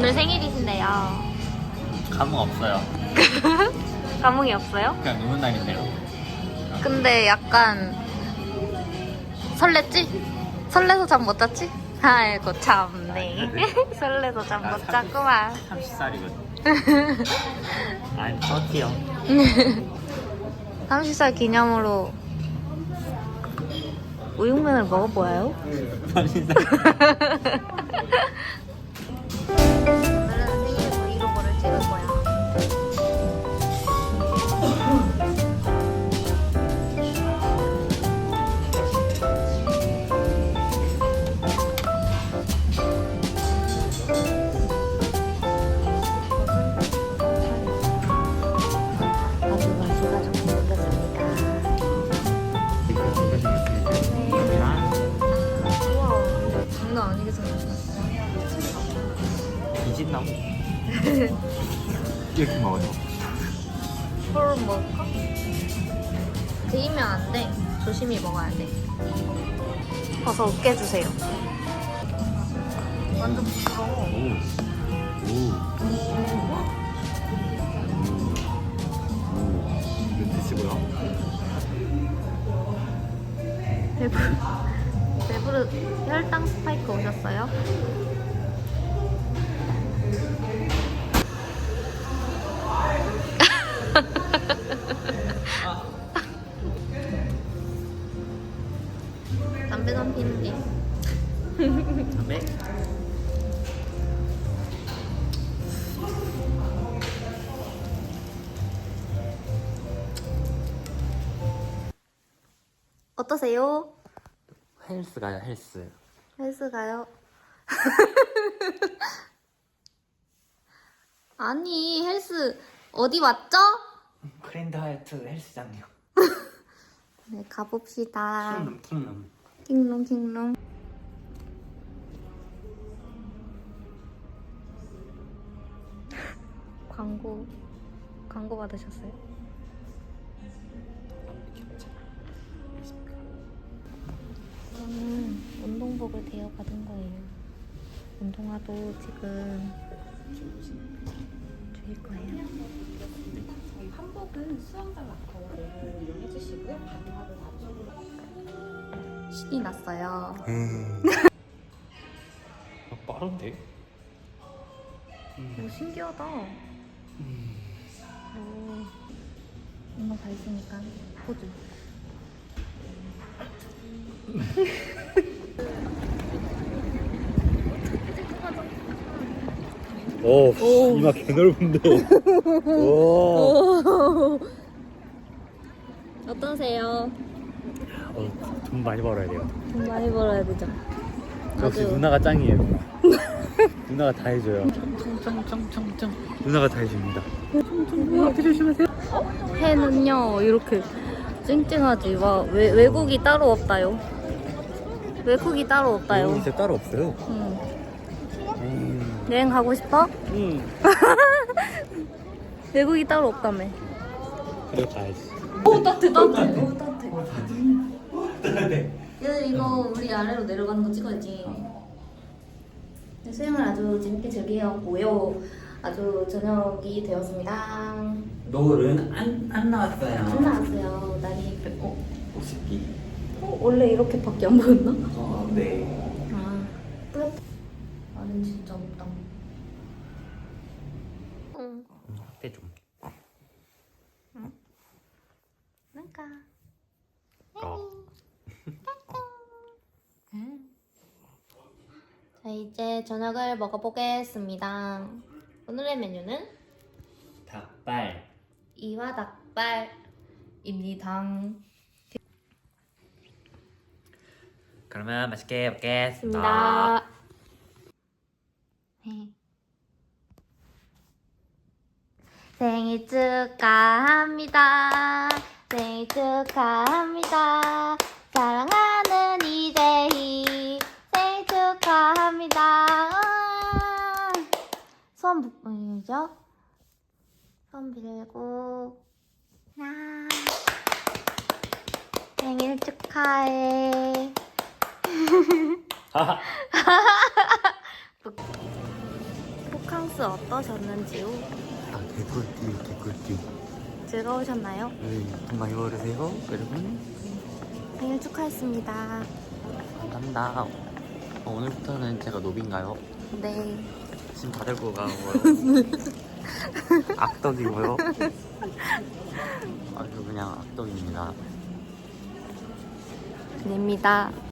오늘 생일이신데요. 감흥 없어요. 감흥이 없어요? 그냥 노는 날인데요. 근데 약간 설렜지? 설레서 잠 못 잤지? 아이고 참네. 설레서 잠못 잤구만. 30살이거든. I'm 30요. 30살 기념으로 우육면을 먹어보아요? 30살. 이렇게 먹어요. 콜 먹을까? 데이면 안 돼. 조심히 먹어야 돼. 어서 웃게 주세요. 완전 부드러워. 오. 오. 배부르 혈당 스파이크 오셨어요? 어떠세요? 헬스 가요, 헬스. 헬스 가요? 아니 헬스 어디 왔죠? 그랜드 하이트 헬스장이요. 네 가봅시다 킹룸, 킹룸. 킹롱 킹롱 광고 광고 받으셨어요? 운동복을 대여 받은 거예요. 운동화도 지금 줄 거예요. 한복은 수영장 락커를 이용해 주시고요. 반팔은 앞쪽으로. 신이 났어요. 아, 빠른데? 오 신기하다. 오 엄마 다 있으니까 포즈 오, 이마 개 넓은데. 오. 어떠세요? 어, 돈 많이 벌어야 돼요. 돈 많이 벌어야 되죠. 역시 아주- 누나가 짱이에요. 누나. 누나가 다 해줘요. 짱짱짱짱짱. 누나가 다 해줍니다. 조심하세요. 해는요 이렇게 찡찡하지. 와 외, 외국이 따로 없다요. 외국이 따로 없다요. 따로 없어요. 응. 음. 여행 가고 싶어? 응. 외국이 따로 없다며. 그래 가야지. 오 따뜻해 따뜻해. 오 따뜻해. 얘들 이거 우리 아래로 내려가는 거 찍어야지. 네, 수영을 아주 재밌게 즐기었고요. 아주 저녁이 되었습니다. 노을은 안, 안 나왔어요. 안 나왔어요. 날이 뺐고. 혹시 어, 원래 이렇게밖에 안 보였나? 어, 네. 나는 진짜 없다. 응, 확대 좀. 뭔가. 어. 자, 이제 저녁을 먹어보겠습니다. 오늘의 메뉴는 닭발. 이와 닭발입니다. 그러면 맛있게 먹겠습니다. 네. 생일 축하합니다. 생일 축하합니다. 사랑하는 이재희 생일 축하합니다. 소원 부분이죠? 소원 빌고 야. 생일 축하해. 북한 크리스마스 어떠셨는지요? 아 개꿀띠 개꿀띠 즐거우셨나요? 네, 돈 많이 벌으세요 여러분 생일 축하했습니다. 감사합니다 어, 오늘부터는 제가 노비인가요? 네. 지금 다 들고 가고요 악덕이고요 아주 그냥 악덕입니다 아닙니다.